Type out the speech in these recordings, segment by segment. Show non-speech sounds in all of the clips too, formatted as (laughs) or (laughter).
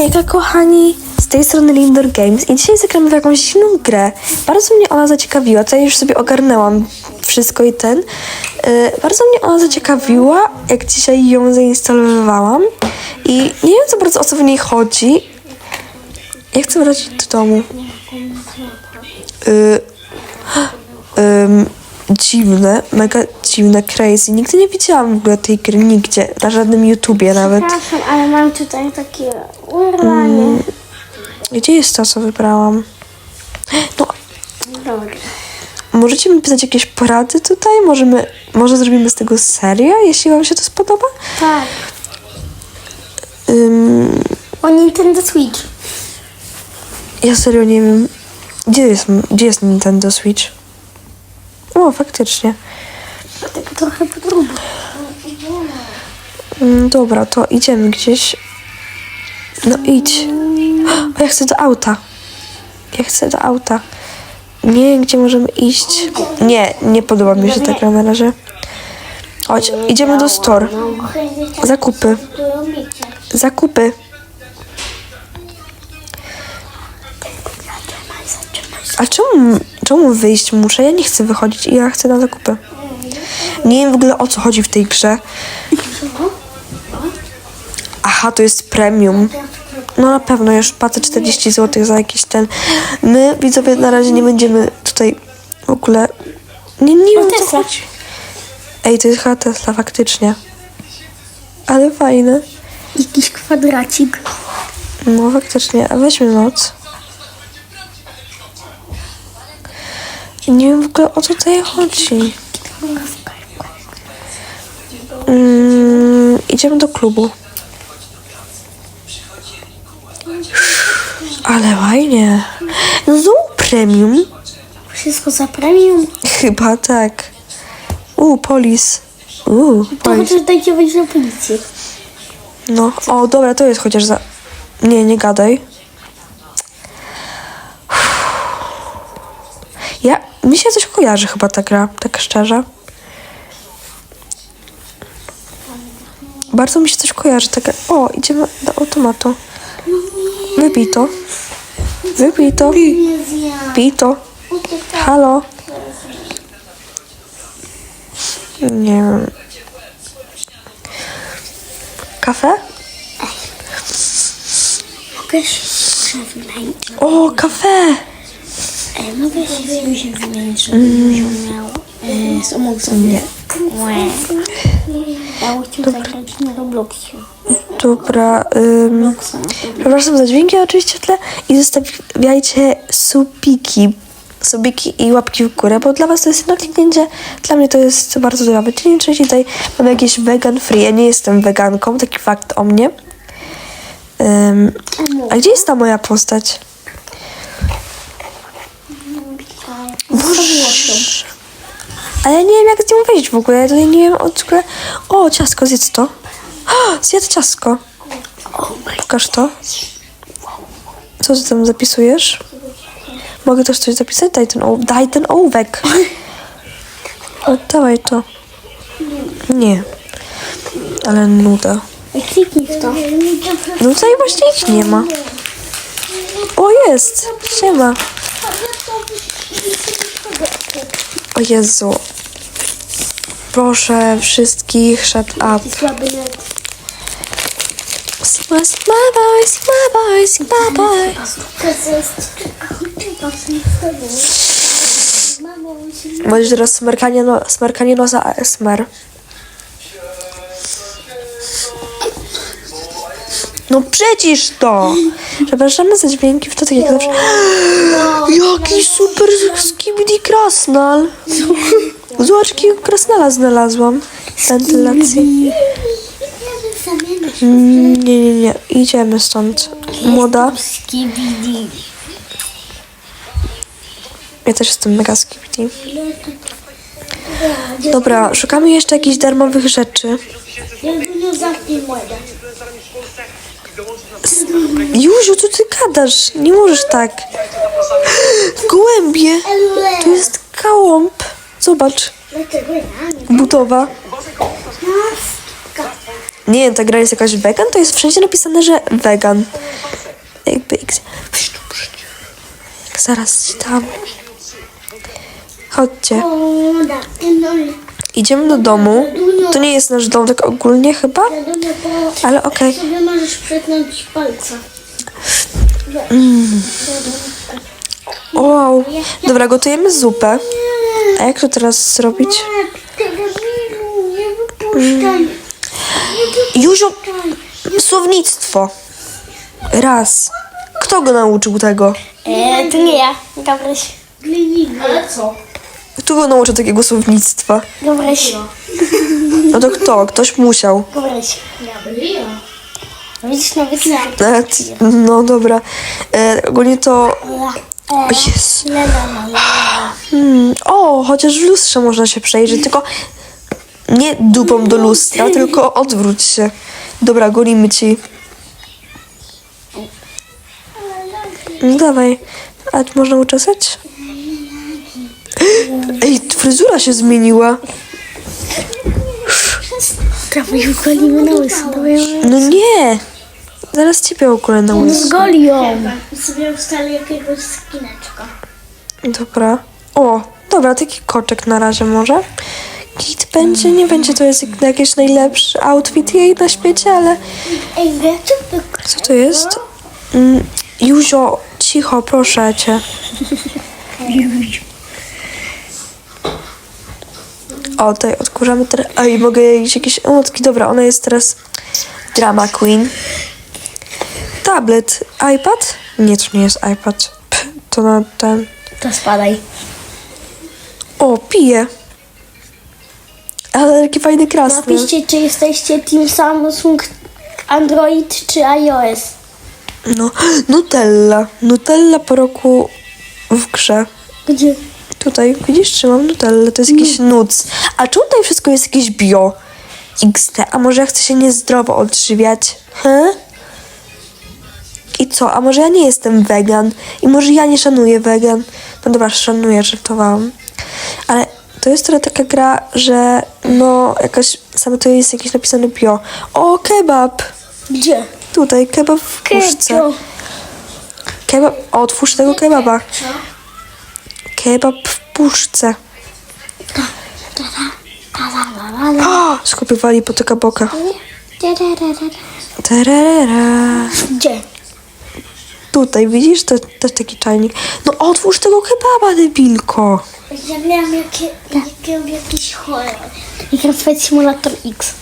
Hejka kochani, z tej strony Lindor Games i dzisiaj zagramy w jakąś inną grę. Bardzo mnie ona zaciekawiła, tutaj już sobie ogarnęłam wszystko i ten. Yy, bardzo mnie ona zaciekawiła, jak dzisiaj ją zainstalowałam i nie wiem za bardzo o co w niej chodzi. Ja chcę wrócić do domu. Yy, (gasps) ym, dziwne, mega dziwne, crazy. Nigdy nie widziałam w ogóle tej gry nigdzie, na żadnym YouTubie nawet. Przepraszam, ale mam tutaj takie urwanie. Gdzie jest to, co wybrałam? No, Dobra. możecie mi pisać jakieś porady tutaj? Możemy, może zrobimy z tego serię, jeśli wam się to spodoba? Tak. Ym, O Nintendo Switch. ja serio nie wiem. Gdzie jest, gdzie jest Nintendo Switch? O, faktycznie. Tak trochę podróbę. Ym, dobra, to idziemy gdzieś. No idź. O, ja chcę do auta. Ja chcę do auta. Nie wiem, gdzie możemy iść. Nie, nie podoba mi się ta gra na razie. Chodź, idziemy do store. Zakupy. Zakupy. A czemu, czemu wyjść muszę? Ja nie chcę wychodzić i ja chcę na zakupy. Nie wiem w ogóle o co chodzi w tej grze. Aha, to jest premium. No na pewno, już płacę 40 zł za jakiś ten. My, widzowie, na razie nie będziemy tutaj w ogóle... Nie, nie wiem co chodzi. Ej, to jest chyba Tesla, faktycznie. Ale fajne. Jakiś kwadracik. No faktycznie, a weźmy noc. Nie wiem w ogóle o co tutaj chodzi. Mm, idziemy do klubu. Ale fajnie. No znowu premium. Wszystko za premium. Chyba tak. U, polis. U, To polis. chociaż dajcie wejść na policję. No, o, dobra, to jest chociaż za... Nie, nie gadaj. Ja, mi się coś kojarzy chyba ta gra, tak szczerze. Bardzo mi się coś kojarzy, tak... O, idziemy do automatu. Wypij to. Wypij to. Pij to. Halo. Nie wiem. Kafe? O, kafe! E, mogę się się wymienić, żeby mm. miał e, samochód. Nie. Łe. Ja chciał zagrać na Robloxie. Dobra, ym, przepraszam za dźwięki oczywiście w tle i zostawiajcie subiki, subiki i łapki w górę, bo dla was to jest jedno kliknięcie, dla mnie to jest bardzo. Czyli czyli tutaj mam jakieś vegan free, ja nie jestem weganką, taki fakt o mnie. Ym, a gdzie jest ta moja postać? Boże. A ja nie wiem jak z nią wejść w ogóle, ja tutaj nie wiem od ogóle... O, ciastko, zjedz to. O, zjedz ciastko. Pokaż to. Co ty tam zapisujesz? Mogę też coś zapisać? Daj ten, daj ten ołówek. Oddawaj to. Nie. Ale nuda. Kliknij w to. No tutaj właśnie ich nie ma. O, jest. Siema. O Jezu. Proszę wszystkich, shut up. Słaby net. Jest... Mamo, musimy... Możesz teraz smarkanie, no, smarkanie nosa ASMR. No przecież to! Przepraszamy za dźwięki w to tak jak zawsze. (gasps) Jaki super skibidi krasnal! Zobacz jakiego krasnala znalazłam. Wentylacji. Mm, Nie, nie, nie. Idziemy stąd. Młoda. Skibidi. Ja też jestem mega skibidi. Dobra, szukamy jeszcze jakichś darmowych rzeczy. Nie zamknij młoda. Juziu, co ty gadasz? Nie możesz tak. Gołębie. Tu jest kałąb. Zobacz. Budowa. Nie wiem, ta gra jest jakaś wegan? To jest wszędzie napisane, że wegan. jakby X. Zaraz ci tam. Chodźcie. Tak, Idziemy do domu. To nie jest nasz dom tak ogólnie chyba, ale okej. sobie możesz przetnąć palca. Wow. Dobra, gotujemy zupę. A jak to teraz zrobić? Józio, słownictwo. Raz. Kto go nauczył tego? E, to nie ja. Gabryś. Ale co? Kto go nauczył takiego słownictwa? Gabryś. No to kto? Ktoś musiał. Gabryś. Ja. Widzisz, nawet nie. E, No dobra. E, ogólnie to... O Jezu. La, la. Hmm. O, chociaż w lustrze można się przejrzeć, tylko nie dupą do lustra, tylko odwróć się. Dobra, golimy ci. No dawaj. A można uczesać? Ej, fryzura się zmieniła. Już golimy na łyso. No nie. Zaraz ciebie okulę na łysy. Zgoli ją. Sobie ustali jakiegoś skineczka. Dobra. O, dobra, taki koczek na razie może. Kit będzie, nie będzie to jest jak- jakiś najlepszy outfit jej na świecie, ale Ej, wiecie, to co to jest? Mm, Józio, cicho, proszę cię. (laughs) O, tutaj odkurzamy teraz. Ej, mogę jeść jakieś emotki. Dobra, ona jest teraz drama queen. Tablet, iPad? Nie, to nie jest iPad. Pff, to na ten. To spadaj. O, pije. Ale jaki fajny krasny. Napiszcie, czy jesteście Team Samsung, Android czy iOS. No, (gasps) Nutella. Nutella po roku w grze. Gdzie? Tutaj, widzisz, trzymam Nutellę, to jest jakiś nuc. A czemu tutaj wszystko jest jakieś bio? XT, a może ja chcę się niezdrowo odżywiać? He? I co? A może ja nie jestem wegan? I może ja nie szanuję wegan? No dobra, szanuję, żartowałam. Ale to jest trochę taka gra, że no jakaś, same to jest jakieś napisane bio. O, kebab! Gdzie? Tutaj, kebab w puszce. Ketchup. Kebab, otwórz tego kebaba. Kebab w puszce. O, skopywali potyka boka. Gdzie? Tutaj, widzisz? To też taki czajnik. No otwórz tego kebaba, debilko. Ja miałam jakie, jakie, jakiś horror. Jak Flight Simulator X.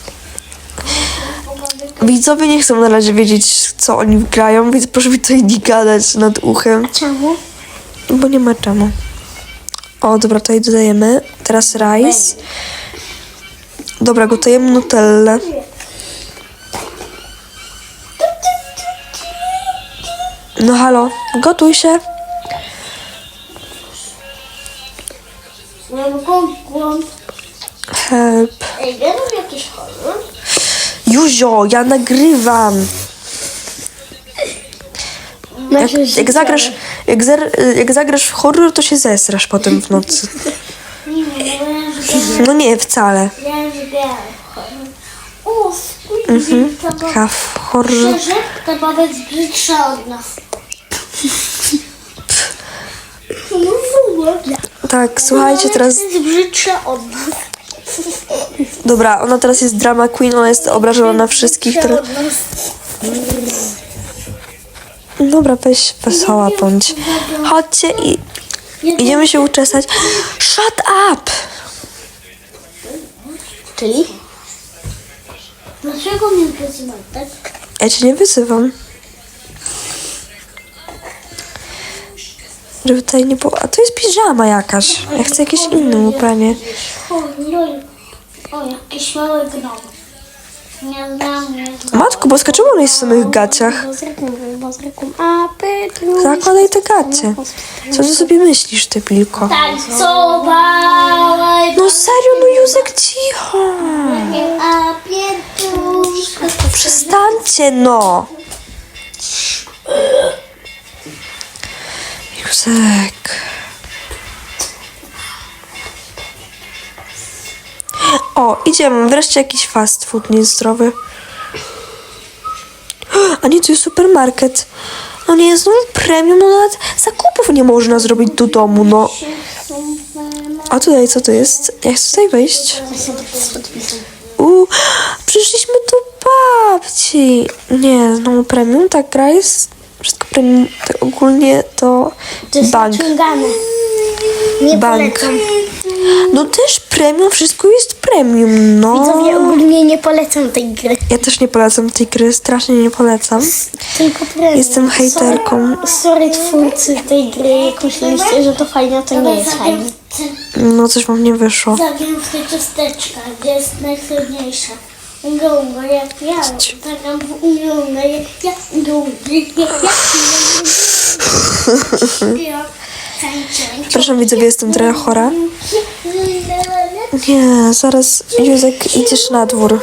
Widzowie nie chcą na razie wiedzieć, co oni grają, więc proszę mi tutaj nie gadać nad uchem, Czemu? bo nie ma czemu. O, dobra, tutaj dodajemy. Teraz rice. Dobra, gotujemy nutellę. No halo, gotuj się. Help. Ej, ja jakiś horror. Juzio, ja nagrywam. Jak, jak, zagrasz, jak, zer, jak zagrasz w horror, to się zesrasz potem w nocy. No nie, wcale. Ja zbieram horror. O, spójrz, ta baba. Have horror. Szczerze, ta baba jest brzydsza od nas. No. Tak, słuchajcie, teraz... jest brzydsza od nas. Dobra, ona teraz jest drama queen, ona jest obrażona na wszystkich. Teraz... Dobra, weź wesoła bądź. Chodźcie i idziemy się uczesać. Shut up! Czyli? Dlaczego mnie wyzywasz, tak? Ja cię nie wyzywam. Żeby tutaj nie było... A to jest piżama jakaś. Ja chcę jakieś inne ubranie. O, lol. O, jakiś mały gnom. Nie znam, nie. Matko boska, czemu on jest w samych gaciach? Zakładaj te gacie. Co ty sobie myślisz, ty pilko? Tańcowałeś No serio, no Józek, cicho. a piętuszka. Przestańcie, no. Józek. O, idziemy. Wreszcie jakiś fast food niezdrowy. A nie, to jest supermarket. No nie jest znowu premium, no nawet zakupów nie można zrobić do domu, no. A tutaj co to jest? Jak chcę tutaj wejść? Uuu, przyszliśmy do babci. Nie, znowu premium, tak gra jest. Wszystko premium, tak ogólnie to, To bank. Nie Bank. polecam. No też premium, wszystko jest premium, no. Widzowie ogólnie nie polecam tej gry. Ja też nie polecam tej gry, strasznie nie polecam. Tylko premium. Jestem hejterką. Sorry, sorry twórcy tej gry, jak myśleliście, że to fajne, to nie jest fajne. No coś wam nie wyszło. Zagram w te ciasteczka, gdzie jest najtrudniejsza. Unga, jak ja, w unga, jak ja, unga, jak ja. (laughs) Przepraszam widzowie, jestem trochę chora. Nie, zaraz Józek idziesz na dwór.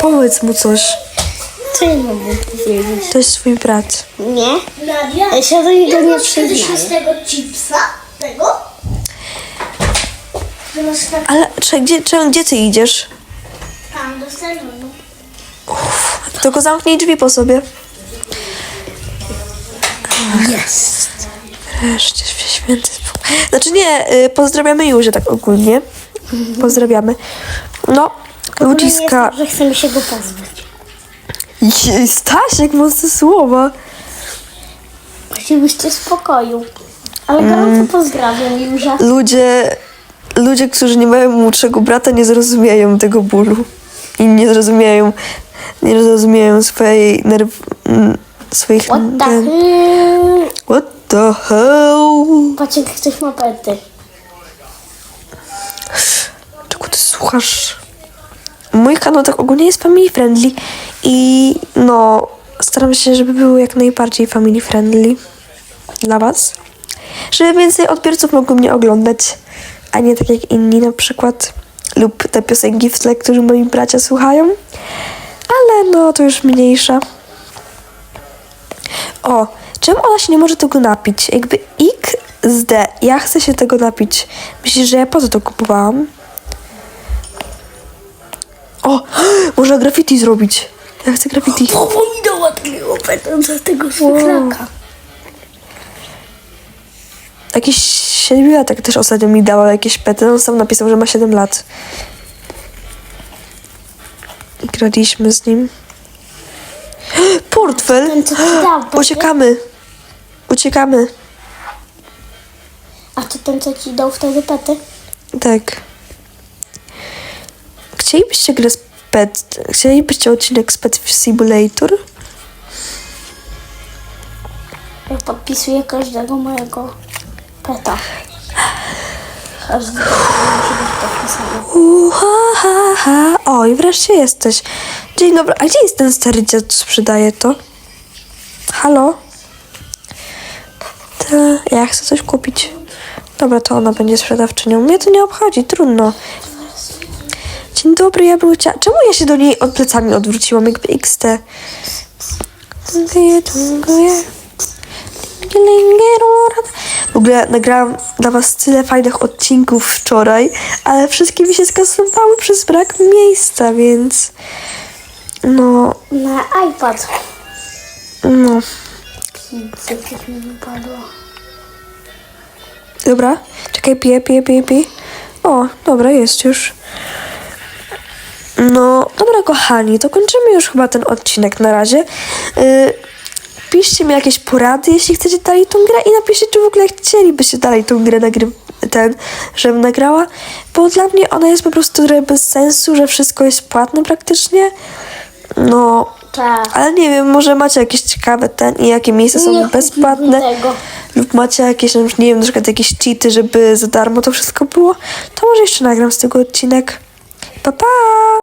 Powiedz mu coś. Co ja mam mu powiedzieć? To jest twój brat. Nie? Ja się do niego nie przyznaję. z tego chipsa? Tego? Ale czy, gdzie, czy, gdzie ty idziesz? tam do salonu. Tylko zamknij drzwi po sobie. Jest. Święty spokój. Znaczy nie, y, pozdrawiamy Józię tak ogólnie. Pozdrawiamy. No, ludziska. Że chcemy się go pozbyć. Jej, Stasiek, mocne słowa. Chcielibyście spokoju. Ale gorąco pozdrawiam, Józia. Ludzie, ludzie, którzy nie mają młodszego brata, nie zrozumieją tego bólu. I nie zrozumieją, nie zrozumieją swojej nerw... mm, swoich... What the? What the hell? Patrz jak ktoś ma pety. Czego ty słuchasz? Mój kanał tak ogólnie jest family friendly i no staram się, żeby był jak najbardziej family friendly dla was. Żeby więcej odbiorców mogło mnie oglądać, a nie tak jak inni na przykład lub te piosenki w tle, które moi bracia słuchają. Ale no to już mniejsza. O, czemu ona się nie może tego napić? Jakby XD, ja chcę się tego napić. Myślisz, że ja po co to kupowałam? O, (gasps) można graffiti zrobić. Ja chcę graffiti. O, mi takiego peta za tego szuflaka. Jakiś siedmiolatek też ostatnio mi dał jakieś pety. On sam napisał, że ma 7 lat. Graliśmy z nim. Portfel! Ten, co ci dał pety? Uciekamy. Uciekamy. A to ten, co ci dał wtedy pety? Tak. Chcielibyście grę z Pet... Chcielibyście odcinek z Pet Simulator? Ja podpisuję każdego mojego peta. Każdy musi być podpisany. Uha, ha, ha. O, i wreszcie jesteś. Dzień dobry. A gdzie jest ten stary dziad, co sprzedaje to? Halo? Ta, ja chcę coś kupić. Dobra, to ona będzie sprzedawczynią. Mnie to nie obchodzi, trudno. Dzień dobry, ja bym chciała... Czemu ja się do niej od plecami odwróciłam, jakby XT? W ogóle nagrałam dla was tyle fajnych odcinków wczoraj, ale wszystkie mi się skasowały przez brak miejsca, więc no, Na iPad. no. Co coś mi wypadło. Dobra, czekaj, piję, piję, piję, piję. O, dobra, jest już. No, dobra, kochani, to kończymy już chyba ten odcinek na razie. Yy, piszcie mi jakieś porady, jeśli chcecie dalej tą grę i napiszcie, czy w ogóle chcielibyście dalej tą grę nagry- ten, żebym nagrała, bo dla mnie ona jest po prostu trochę bez sensu, że wszystko jest płatne praktycznie. No, Tak. ale nie wiem, może macie jakieś ciekawe ten i jakie miejsca są Nie bezpłatne. kupimy tego. Lub macie jakieś, nie wiem, na przykład jakieś cheaty, żeby za darmo to wszystko było, to może jeszcze nagram z tego odcinek. Pa, pa!